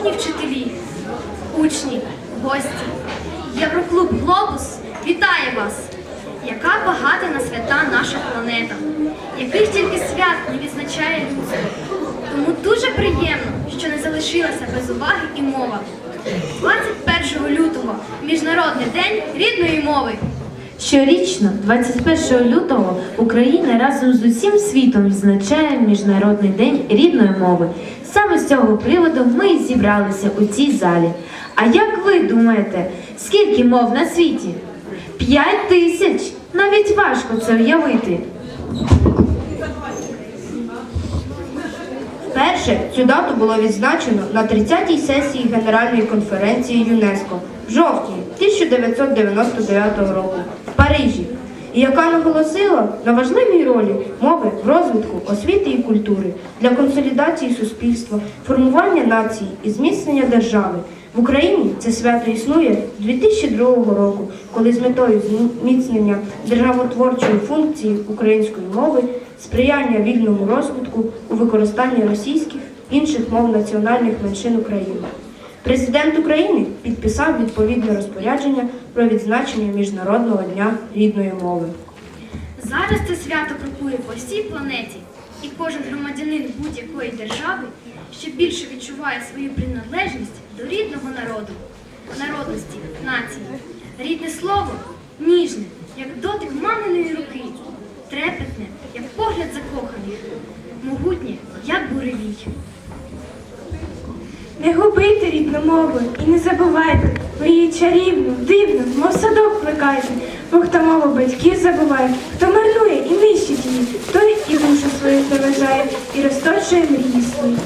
Шановні вчителі, учні, гості, Євроклуб Глобус вітає вас! Яка багата на свята наша планета, яких тільки свят не відзначає людство. Тому дуже приємно, що не залишилася без уваги і мова. 21 лютого Міжнародний день рідної мови. Щорічно, 21 лютого, Україна разом з усім світом відзначає Міжнародний день рідної мови. Саме з цього приводу ми і зібралися у цій залі. А як ви думаєте, скільки мов на світі? П'ять тисяч! Навіть важко це уявити. Вперше цю дату було відзначено на 30-й сесії Генеральної конференції ЮНЕСКО в жовтні 1999 року в Парижі, і яка наголосила на важливій ролі мови в розвитку освіти і культури для консолідації суспільства, формування нації і зміцнення держави. В Україні це свято існує з 2002 року, коли з метою зміцнення державотворчої функції української мови, сприяння вільному розвитку у використанні російських інших мов національних меншин України. Президент України підписав відповідне розпорядження про відзначення Міжнародного дня рідної мови. Зараз це свято крокує по всій планеті, і кожен громадянин будь-якої держави ще більше відчуває свою приналежність до рідного народу, народності, нації. Рідне слово ніжне, як дотик маминої руки, трепетне, як погляд закоханих, могутнє, як буревій. Не губите рідну мову і не забувайте, ви її чарівну, дивну, мов садок плекайте, бо хто мову батьків забуває, хто марнує і нищить її, той і душу свою зневажає, і розточує мрії свої.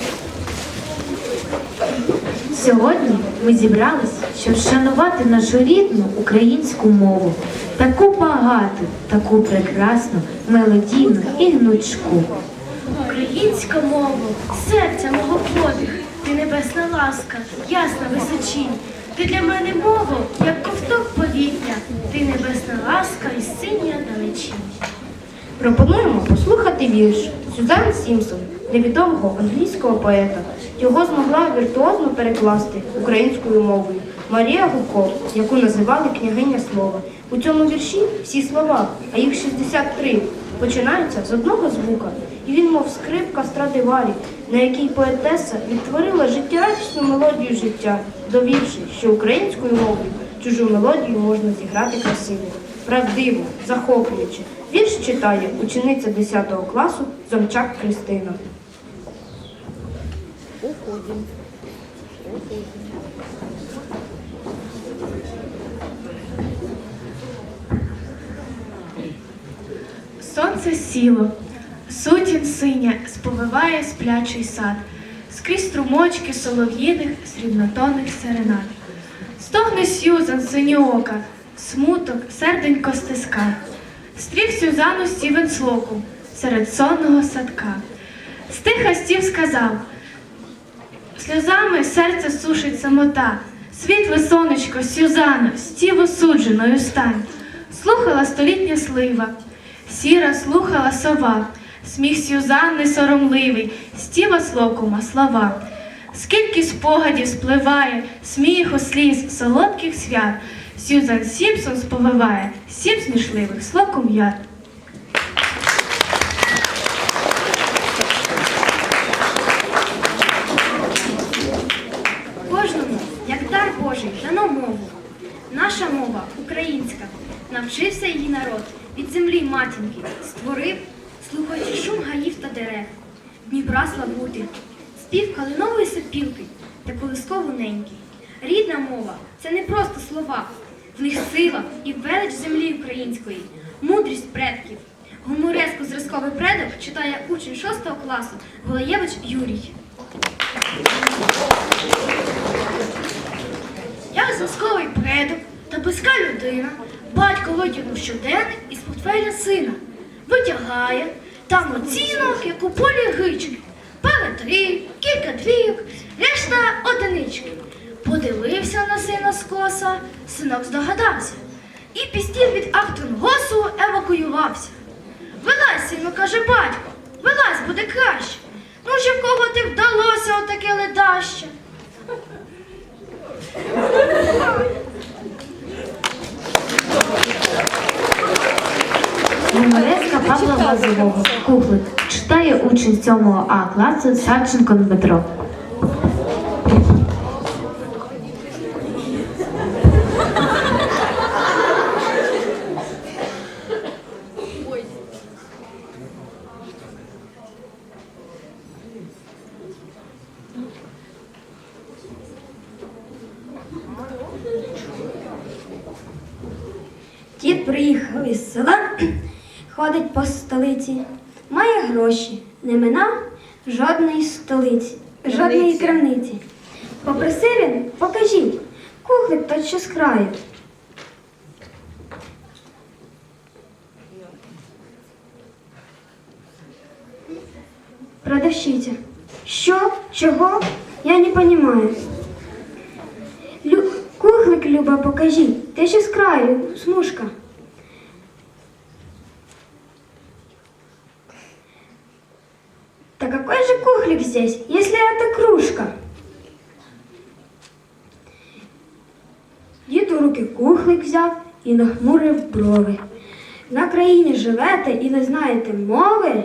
Сьогодні ми зібрались, щоб вшанувати нашу рідну українську мову, таку багату, таку прекрасну, мелодійну і гнучку. Українська мова, серця мого подих, ти небесна ласка, ясна височінь. Ти для мене мова, як ковток повітря, ти небесна ласка і синя далечінь. Пропонуємо послухати вірш Сюзан Сімпсон, невідомого англійського поета. Його змогла віртуозно перекласти українською мовою Марія Гуко, яку називали княгиня слова. У цьому вірші всі слова, а їх 63, починаються з одного звука. І він, мов скрипка Страдиварі, на якій поетеса відтворила життєрадісну мелодію життя, довівши, що українською мовою чужу мелодію можна зіграти красиво, правдиво, захоплююче. Вірш читає учениця 10 класу Зомчак Кристина. Сонце сіло, сутін синя сповиває сплячий сад, скрізь струмочки солов'їних срібнотонних серенад. Стогне Сюзан синьоока, смуток, серденько стиска. Стріх Сюзану Стівен Слоку серед сонного садка. Стиха стів сказав, сльозами серце сушить самота. Світле сонечко, Сюзано, стів осудженою стань. Слухала столітня слива, сіра слухала сова, сміх Сюзанни соромливий, стіва слокума слова. Скільки спогадів спливає, сміху сліз, солодких свят, Сюзан Сімпсон сповиває, сім смішливих слокум'ят. Кожному, як дар Божий, дано мову. Наша мова українська. Навчився її народ від землі матінки, створив, слухаючи шум гаїв та дерев, Дніпра славути, спів калинової сопілки та колискову неньки. Рідна мова це не просто слова, в них сила і велич землі української, мудрість предків. Гумореску зразковий предок читає учень 6 класу Голаєвич Юрій. Я зразковий предок та близька людина. Батько витягнув щоденник із портфеля сина. Витягає там оцінок, як у полі гички. Трійок, кілька двійок, решта одинички. Подивився на сина скоса, синок здогадався. І пістів від Ахтунгосу евакуювався. Вилазь, сину, каже батько, вилазь, буде краще. Ну ж в кого ти вдалося отаке ледаще? Гумореска Павла Глазового. Кухлик. Читає учень 7 А класу Савченко Дмитро. Дід приїхав із села, ходить по столиці, має гроші, не мина жодної столиці, жодної крамниці. Попросив він, покажіть, кухлик тот що з краю. Продавщиця. Що? Чого? Я не понимаю. Лю... Кухлик, Люба, покажіть. Ти ще з краю, смужка. Кружка? Дід у руки кухлик взяв і нахмурив брови. На країні живете і не знаєте мови?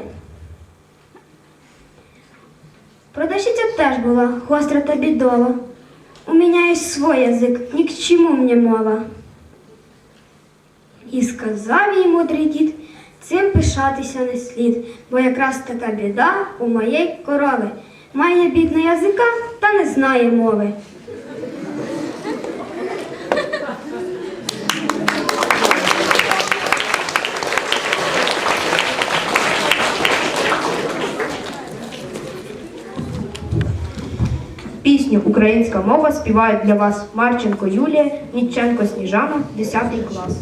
Продавщиця теж була гостра та бідова. У меня есть свой язик, ни к чему мне мова. І сказав їй мудрий дід, цим пишатися не слід, бо якраз така біда у моєї корови. Має бідна язика та не знає мови. Пісню Українська мова співають для вас Марченко Юлія, Ніченко Сніжана, 10 клас.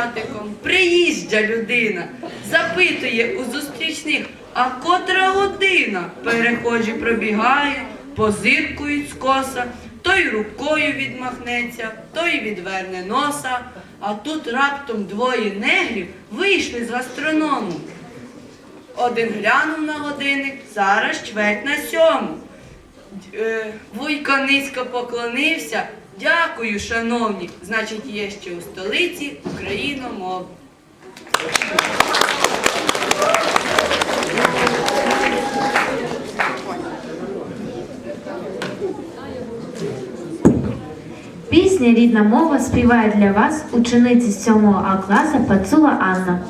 Хрещатиком, приїжджа людина, запитує у зустрічних, а котра година? Перехожі пробігає, позиркують скоса, той рукою відмахнеться, той відверне носа, а тут раптом двоє негрів вийшли з гастроному. Один глянув на годинник, зараз чверть на сьому. Е, Вуйко низько поклонився. Дякую, шановні. Значить, є ще у столиці україномов. Пісня Рідна мова співає для вас учениці 7 А класу Пацула Анна.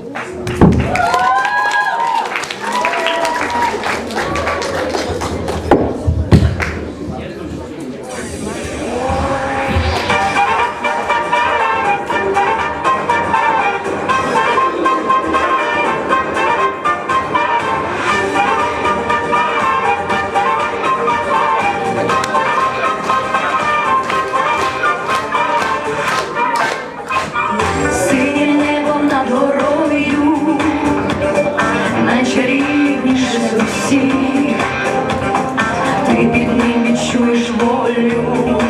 Відчуєш волю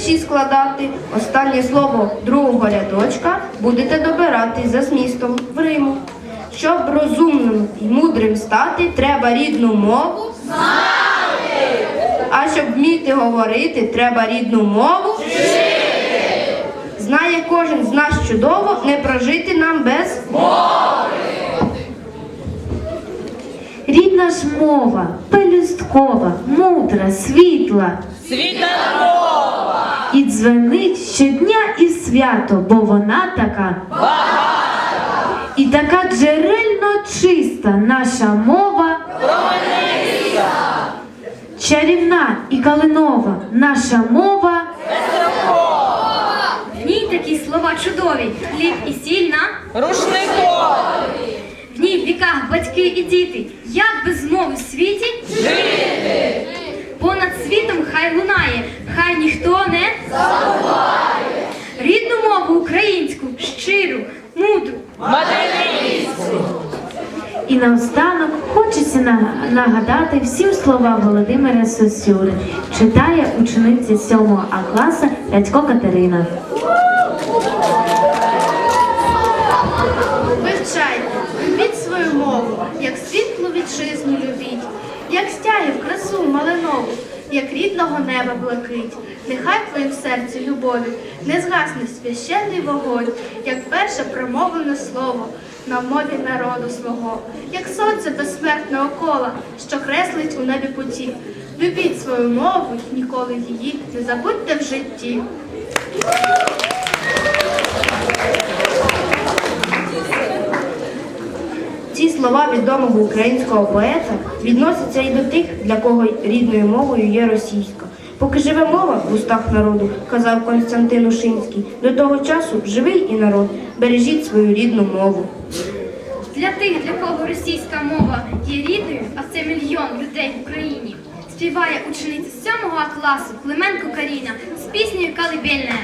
вірші складати. Останнє слово другого рядочка будете добирати за змістом в Риму. Щоб розумним і мудрим стати, треба рідну мову знати. А щоб вміти говорити, треба рідну мову вчити. Знає кожен з нас чудово, не прожити нам без Рідна ж мова, пелюсткова, мудра, світла. Світла мова! І дзвенить щодня і свято, бо вона така багата. І така джерельно чиста наша мова. Чарівна і калинова наша мова. В ній які слова чудові, хліб і сіль на в ній в віках батьки і діти. Як без мови в світі? Жити! Понад світом хай лунає, хай ніхто не забуває. Рідну мову українську, щиру, мудру, І наостанок хочеться нагадати всім слова Володимира Сосюри. Читає учениця 7 А класа Радько Катерина. Як рідного неба блакить. Нехай в серці любові не згасне священний вогонь, як перше промовлене слово на мові народу свого, як сонце безсмертного кола, що креслить у небі путі. Любіть свою мову, ніколи її не забудьте в житті. Слова відомого українського поета відносяться і до тих, для кого рідною мовою є російська. Поки живе мова в устах народу, казав Константин Ушинський, до того часу живий і народ, бережіть свою рідну мову. Для тих, для кого російська мова є рідною, а це мільйон людей в Україні, співає учениця 7 класу Клименко Каріна з піснею Калибельне.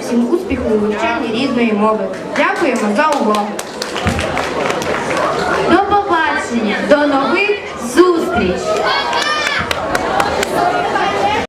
Всім успіху у вивчанні рідної мови. Дякуємо за увагу.